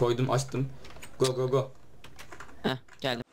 Koydum açtım. Go go go. Heh geldim.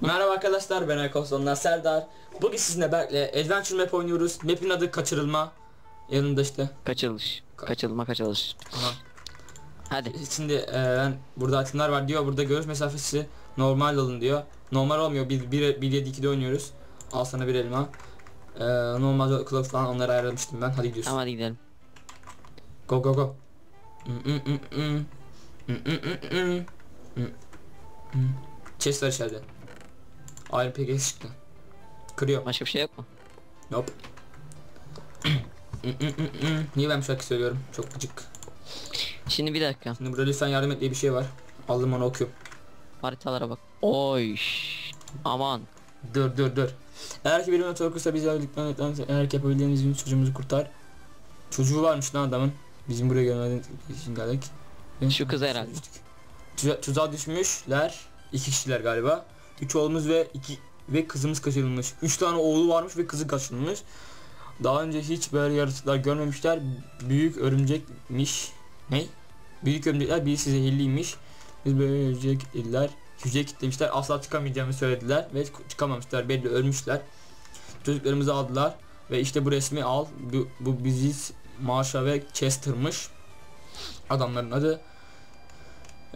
Merhaba arkadaşlar ben Erkoson'dan Serdar. Bugün sizinle Berk'le Adventure Map oynuyoruz. Map'in adı Kaçırılma. Yanında işte. Kaçırılış. Ka- Kaçırılma kaçırılış. Aha. Hadi. Şimdi e, ben burada itemler var diyor. Burada görüş mesafesi normal alın diyor. Normal olmuyor. 1 1 1 7 2'de oynuyoruz. Al sana bir elma. E, normal kılıç falan onları ayarlamıştım ben. Hadi gidiyoruz. Tamam hadi gidelim. Go go go. Chest var içeride. Iron pickaxe çıktı. Kırıyor. Başka bir şey yok mu? Nope. Mm, mm, mm. Niye ben şarkı söylüyorum? Çok gıcık. Şimdi bir dakika. Şimdi burada lütfen yardım et diye bir şey var. Aldım onu okuyorum. Haritalara bak. Oy. Aman. Dur dur dur. Eğer ki bir motor kursa bizi öldükten eğer ki yapabildiğimiz gibi çocuğumuzu kurtar. Çocuğu varmış lan adamın. Bizim buraya gelmeden için geldik. Şu kız herhalde. Tuza- tuzağa düşmüşler. İki kişiler galiba. Üç oğlumuz ve iki ve kızımız kaçırılmış. Üç tane oğlu varmış ve kızı kaçırılmış. Daha önce hiç böyle yaratıklar görmemişler. Büyük örümcekmiş. Ne? Büyük örümcekler birisi zehirliymiş. Biz böyle örümcekler hücreye kilitlemişler. Asla çıkamayacağımı söylediler ve çıkamamışlar. Belli ölmüşler. Çocuklarımızı aldılar ve işte bu resmi al. Bu, bu biziz Marsha ve Chester'mış. Adamların adı.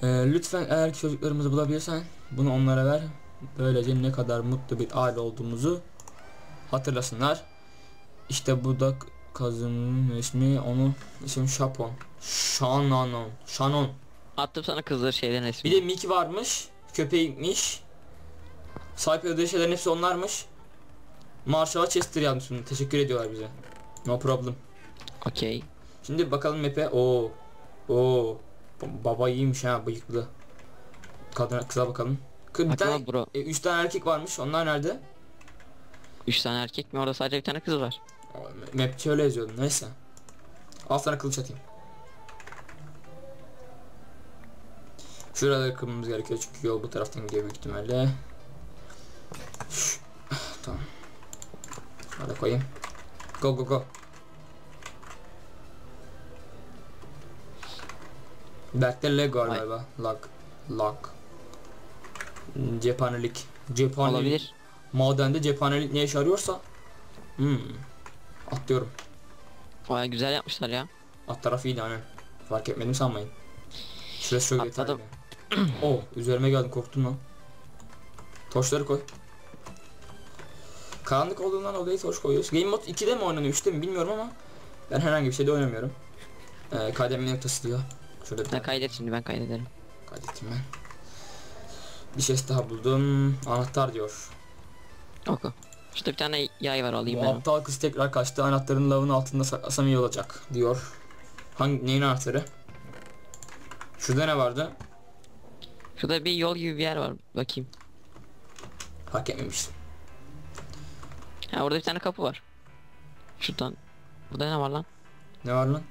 Ee, lütfen eğer ki çocuklarımızı bulabilirsen bunu onlara ver. Böylece ne kadar mutlu bir aile olduğumuzu hatırlasınlar. İşte bu da kazının ismi onu isim Şapon. Shannon. Shannon. Attım sana kızlar şeylerin resmi. Bir de Mickey varmış. Köpeğiymiş. Sahip ödediği şeylerin hepsi onlarmış. Marshall'a Chester yazmış bunu. Teşekkür ediyorlar bize. No problem. Okey. Şimdi bakalım map'e. Oo. Oo. Ba- Baba iyiymiş ha bıyıklı. Kadına kıza bakalım. Bir tane, bro. e, üç tane erkek varmış. Onlar nerede? Üç tane erkek mi? Orada sadece bir tane kız var. Aa, Map şöyle yazıyordu. Neyse. Al sana kılıç atayım. Şuraları kırmamız gerekiyor çünkü yol bu taraftan gidiyor büyük ihtimalle. Şu- tamam. Şurada koyayım. Go go go. Berk'te lag var galiba. Lag. Lag. Cephanelik. Cephanelik. Olabilir. Madende cephanelik ne işe yarıyorsa. Hmm. Atlıyorum. Baya güzel yapmışlar ya. At tarafı iyiydi hani. Fark etmedim sanmayın. Şurası çok Atladım. yeterli. oh üzerime geldim korktum lan. Torçları koy. Karanlık olduğundan dolayı torç koyuyoruz. Game mode 2'de mi oynanıyor 3'te mi bilmiyorum ama ben herhangi bir şeyde oynamıyorum. Ee, kaydetme noktası diyor. Şurada bir tane kaydet şimdi ben kaydederim. kaydettim ben. Bir şey daha buldum. Anahtar diyor. Oku. Şurada bir tane yay var alayım Bu ben. aptal kız tekrar kaçtı. Anahtarın lavın altında saklasam iyi olacak diyor. Hangi neyin anahtarı? Şurada ne vardı? Şurada bir yol gibi bir yer var. Bakayım. Fark etmemiştim. Ha orada bir tane kapı var. Şuradan. Burada ne var lan? Ne var lan?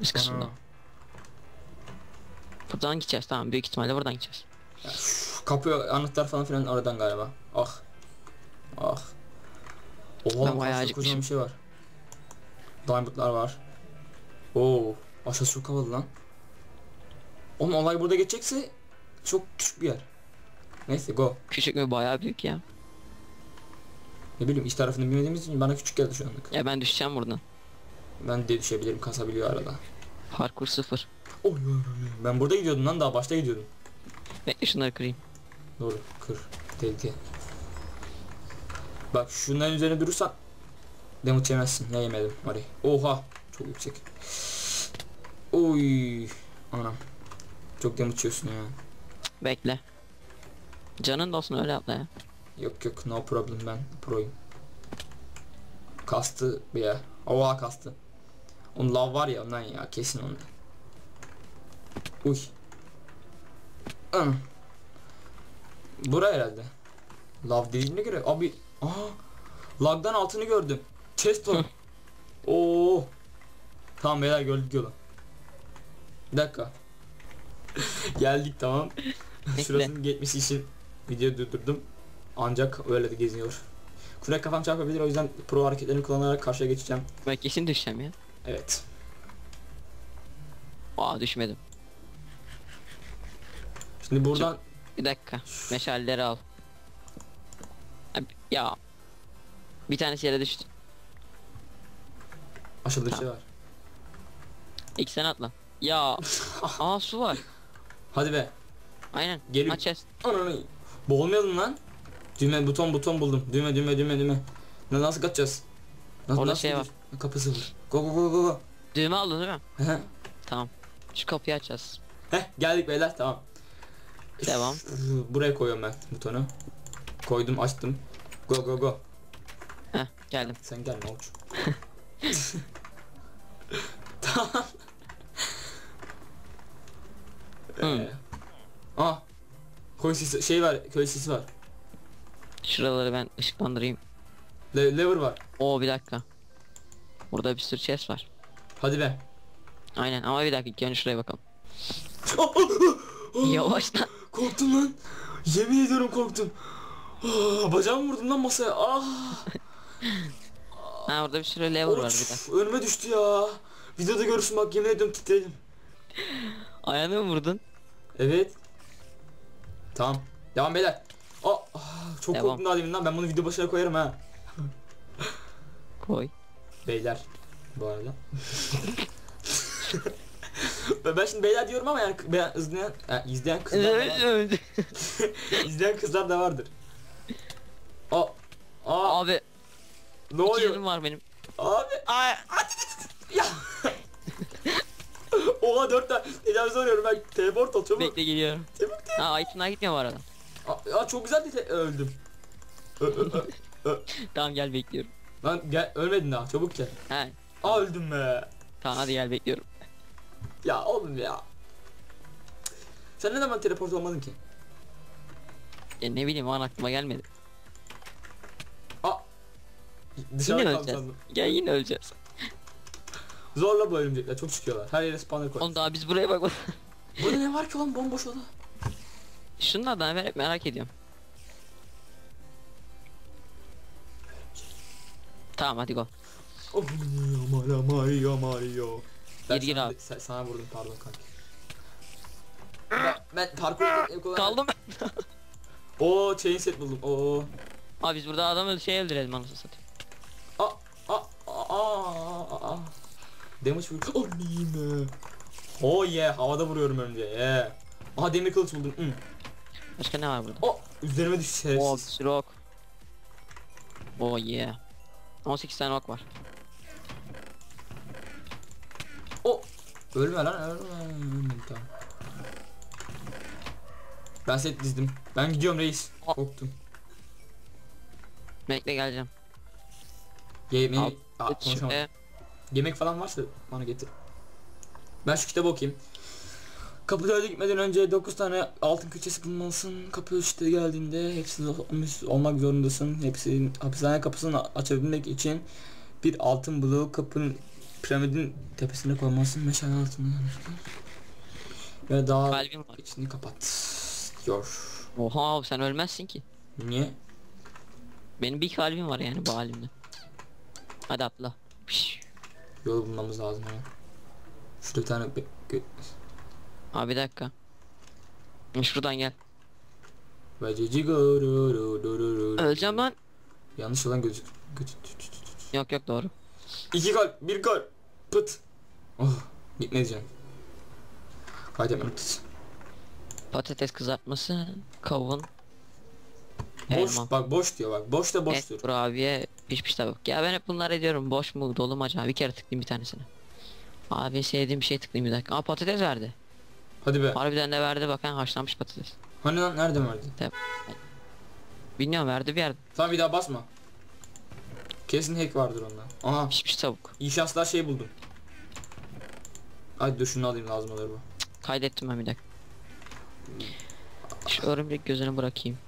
Üst kısmında. Ana. Buradan gideceğiz tamam büyük ihtimalle buradan gideceğiz. Ya kapı anahtar falan filan oradan galiba. Ah. Ah. Oha Ben lan bayağı karşıda kocaman bir şey var. Diamondlar var. Oo. Aşağısı çok havalı lan. Oğlum olay burada geçecekse çok küçük bir yer. Neyse go. Küçük mü bayağı büyük ya. Ne bileyim iç tarafını bilmediğimiz için bana küçük geldi şu anlık. Ya ben düşeceğim buradan. Ben de düşebilirim kasabiliyor arada. Parkur sıfır. Oy, oy, oy. Ben burada gidiyordum lan daha başta gidiyordum. Bekle şunları kırayım. Doğru kır. Tehlike. Bak şunların üzerine durursan damage yemezsin. Ya yemedim orayı. Oha. Çok yüksek. Oy. Anam. Çok damage yiyorsun ya. Bekle. Canın da olsun öyle atla ya. Yok yok no problem ben proyum. Kastı bir ya. Oha kastı. Onun lav var ya ondan ya kesin ondan. Uy. Anam. Bura herhalde. Lav dediğine göre abi aha lagdan altını gördüm. Chest var. Oo. Tamam beyler gördük yolu. Bir dakika. Geldik tamam. Şurasının geçmesi için video durdurdum. Ancak öyle de geziniyor. Kürek kafam çarpabilir o yüzden pro hareketlerini kullanarak karşıya geçeceğim. Ben kesin düşeceğim ya. Evet. Aa düşmedim. Şimdi buradan Bir dakika. Meşalleri al. Abi, Ya. Bir tanesi yere düştü. aşağıda bir şey var. İlk sen atla. Ya. Aa su var. Hadi be. Aynen. Geliyor. Aç chest. Ananı. Boğulmayalım lan. Düğme buton buton buldum. Düğme düğme düğme düğme. Na- Nasıl kaçacağız? Nasıl, Orada nasıl şey gidiyoruz? Kapı sıfır. Go go go go go. Düğme aldın değil mi? Hehe. Tamam. Şu kapıyı açacağız. Heh geldik beyler tamam. Devam. Buraya koyuyorum ben butonu. Koydum açtım. Go go go. Heh geldim. Sen gelme uç. tamam. Hı. Ah. Koy sesi şey var, köy sesi var. Şuraları ben ışıklandırayım. Le lever var. Oo bir dakika. Burada bir sürü chest var. Hadi be. Aynen ama bir dakika önce şuraya bakalım. Ah, ah, ah, Yavaş lan. Korktum lan. Yemin ediyorum korktum. Ah, bacağımı vurdum lan masaya. Ah. Ha orada bir sürü lever var bir dakika. Önüme düştü ya. Videoda görürsün bak yemin ediyorum titredim. Ayağını mı vurdun? Evet. Tamam. Devam beyler. Aa, ah, çok Devam. korktum daha demin lan. Ben bunu video başına koyarım ha. Koy. Beyler. Bu arada. ben, şimdi beyler diyorum ama yani ben izleyen, yani izleyen kızlar da var. izleyen kızlar da vardır. Aa, aa, Abi ne oluyor? var benim. Abi, Ay. ya. Oha dört tane tecavüz arıyorum ben. Teleport çabuk. Bekle geliyorum. Çabuk Ha itemler gitmiyor bu arada. Aa, çok güzel bir te- öldüm. Ö, ö, ö. Tamam gel bekliyorum. Lan gel ölmedin daha çabuk gel. He. Aa öldüm be. Tamam hadi gel bekliyorum. Ya oğlum ya. Sen ne zaman teleport olmadın ki? Ya ne bileyim o an aklıma gelmedi. Aa. Yine Dışarı kaldım öleceğiz. sandım. Gel yine öleceğiz. Zorla bu örümcekler çok çıkıyorlar. Her yere spawner koy. Oğlum daha biz buraya bak. Burada ne var ki oğlum bomboş oda. Şunlardan ben hep merak ediyorum. Tamam hadi go. Oh Mario Mario Mario. Ben Gir, gir sana, abi. sen- sana vurdum pardon kanki. Ben, ben parkur Kaldım. Oo chain set buldum. Oo. Abi biz burada adamı şey öldürelim anasını satayım. Aa aa aa aa aa. Damage vur. Oh nime. Oh yeah havada vuruyorum önce. Yeah. Aha demir kılıç buldum. Hmm. Başka ne var burada? Oh üzerime düştü Oo bir şerefsiz. sürü ok. Oh yeah. 18 tane ok var. Oh. Ölme lan ölme. Tamam. Ben set dizdim. Ben gidiyorum reis. Aa. Korktum. Bekle geleceğim. Yemeği... Aa, konuşamadım. Yemek falan varsa bana getir. Ben şu kitabı okuyayım. Kapıda gitmeden önce 9 tane altın külçesi bulmalısın. Kapı işte geldiğinde hepsi olmak zorundasın. Hepsi hapishane kapısını açabilmek için bir altın bloğu kapının piramidin tepesine koymalısın. Meşale altını ve daha Kalbim var. içini kapat. Diyor. Oha sen ölmezsin ki. Niye? Benim bir kalbim var yani bu halimde. Hadi atla. Piş. Yol bulmamız lazım ama. Şurada bir tane Abi bir dakika. Şuradan gel. Öleceğim lan. Yanlış olan gözük. Yok yok doğru. İki kalp, bir kalp. Pıt. Oh, gitmedi canım. Kaydetmem pıt. Patates kızartması, kavun, Boş, elma. bak boş diyor bak. Boş da boş Et, kurabiye, pişmiş tavuk. Ya ben hep bunları ediyorum. Boş mu, dolu mu acaba? Bir kere tıklayayım bir tanesine. Abi sevdiğim bir şey tıklayayım bir dakika. Aa patates verdi. Hadi be. Harbiden de verdi bakın haşlanmış patates. Hani lan nereden verdi? Bilmiyorum verdi bir yerde. Tamam bir daha basma. Kesin hack vardır onda. Aha Pişmiş tavuk. inşaatlar şey buldum. Hadi dur şunu alayım lazım olur bu. Kaydettim ben bir dakika. Şu örümcek gözünü bırakayım.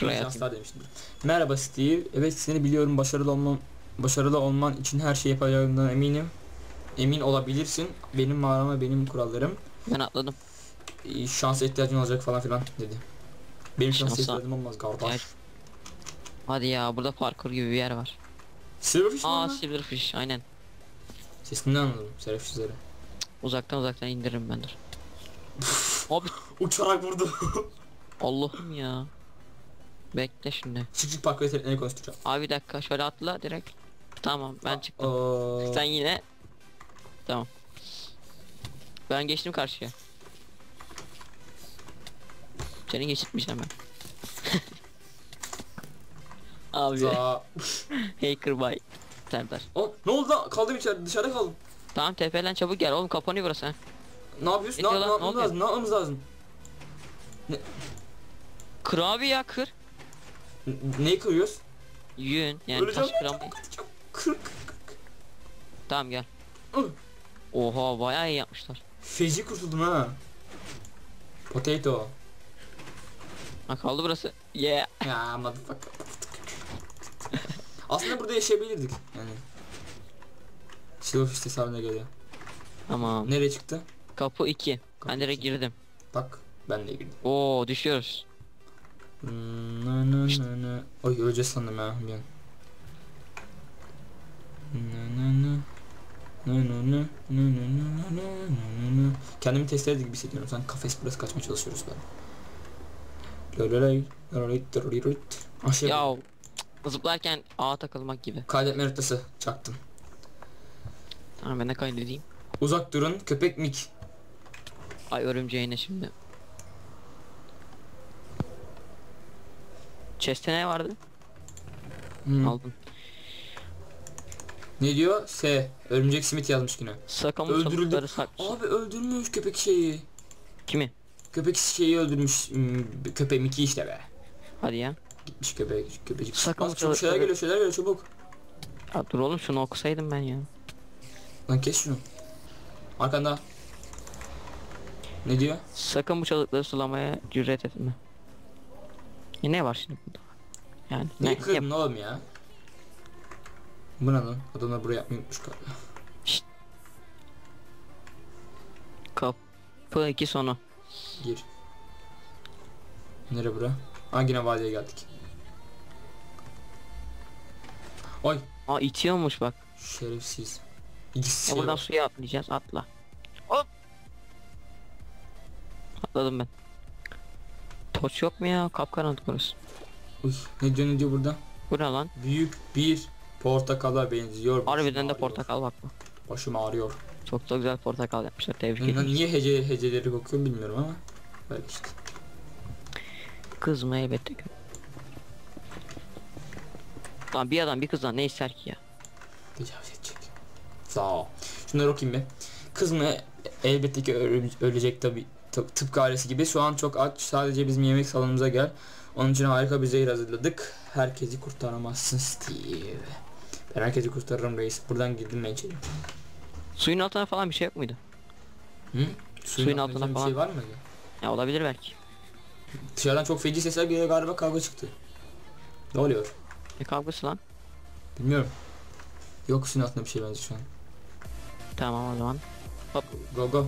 Şuraya. İnşaatlar demiştim. Merhaba Steve. Evet seni biliyorum başarılı olmam başarılı olman için her şey yapacağımdan eminim. Emin olabilirsin. Benim mağarama benim kurallarım. Ben atladım. Ee, ihtiyacın olacak falan filan dedi. Benim şans Şansa- ihtiyacım olmaz kardeş. Hadi ya burada parkur gibi bir yer var. Silverfish mi Aa silverfish aynen. Sesinden anladım Silverfish'leri. Uzaktan uzaktan indiririm ben dur. Abi Uçarak vurdu. Allah'ım ya. Bekle şimdi. çık çık parkur yeteneklerini konuşturacağım. Abi bir dakika şöyle atla direkt. Tamam ben çıktım. Aa, Sen yine. Tamam. Ben geçtim karşıya. Seni geçirtmeyeceğim ben. Abi za- hacker bay. Serdar. Aa, ne oldu lan? Kaldım içeride dışarıda kaldım. Tamam tepelen çabuk gel oğlum kapanıyor burası ha. Ne yapıyorsun? Ne, Ne ne, yapmamız Ne lazım? Ne yapmamız lazım? Kır abi ya kır. N- neyi kırıyoruz? Yün yani Öleceğim. taş kıramayı. Kır kır kır. Tamam gel. Oha bayağı iyi yapmışlar. Feci kurtuldum ha. Potato. Ha kaldı burası. Yeah. Ya motherfucker. Aslında burada yaşayabilirdik yani. Silverfish hesabına geliyor. Tamam. Nereye çıktı? Kapı 2. Kapı Ben direkt girdim. Bak ben de girdim. Oo düşüyoruz. Oy öleceğiz sandım ha bir an. Kendimi test eder gibi hissediyorum. Sen kafes burası kaçmaya çalışıyoruz böyle. Lololay, lololay, lololay. Aşağı Ya zıplarken ağa takılmak gibi. Kaydetme haritası çaktım. Tamam ben de kaydedeyim. Uzak durun köpek mik. Ay örümceğine şimdi. Chest'te ne vardı? Hmm. Aldım. Ne diyor? S. Örümcek simit yazmış yine. Sakamı Öldürüldü. sakmış. Abi öldürmüş köpek şeyi. Kimi? Köpek şeyi öldürmüş. Hmm, köpek Miki işte be. Hadi ya. Gitmiş köpek köpecik. Sakın Bak, çabuk şeyler geliyor şeyler geliyor çabuk. ya. Dur oğlum şunu okusaydım ben ya. Lan kes şunu. Arkanda. Ne diyor? Sakın bu çalıkları sulamaya cüret etme. E ne var şimdi burada? Yani Ne ne? kırdın oğlum ya? Bu ne lan? Adamlar buraya yapmayı unutmuş galiba. Kapı 2 sonu. Gir. Nere bura? Ha yine vadiye geldik. Oy Aa itiyormuş bak. şerefsiz. İkisi Ya buradan suya atlayacağız atla. Hop. Atladım ben. Toç yok mu ya? Kapkaranlık burası. Uy, ne diyor burada? Bu ne lan? Büyük bir portakala benziyor. Harbiden de ağrıyor. portakal bak bu. Başım ağrıyor. Çok da güzel portakal yapmışlar. Tebrik ederim. niye hece heceleri kokuyor bilmiyorum ama. Böyle işte. Kız mı elbette ki. Lan bir adam bir kızdan ne ister ki ya? Tecavüz edecek. Sağ ol. Şunları okuyayım bir. Kız mı? Elbette ki öle- ölecek tabi. Tıp, tıpkı ailesi gibi. Şu an çok aç. Sadece bizim yemek salonumuza gel. Onun için harika bir zehir hazırladık. Herkesi kurtaramazsın Steve. Ben herkesi kurtarırım reis. Buradan girdim ben içeri. Suyun altına falan bir şey yok muydu? Hı? Suyun, Suyun altına bir falan. şey var mı? Ya olabilir belki. Dışarıdan çok feci sesler geliyor galiba kavga çıktı. Ne oluyor? Ne kavgası lan? Bilmiyorum. Yok suyun altında bir şey benziyor şu an. Tamam o zaman. Go go.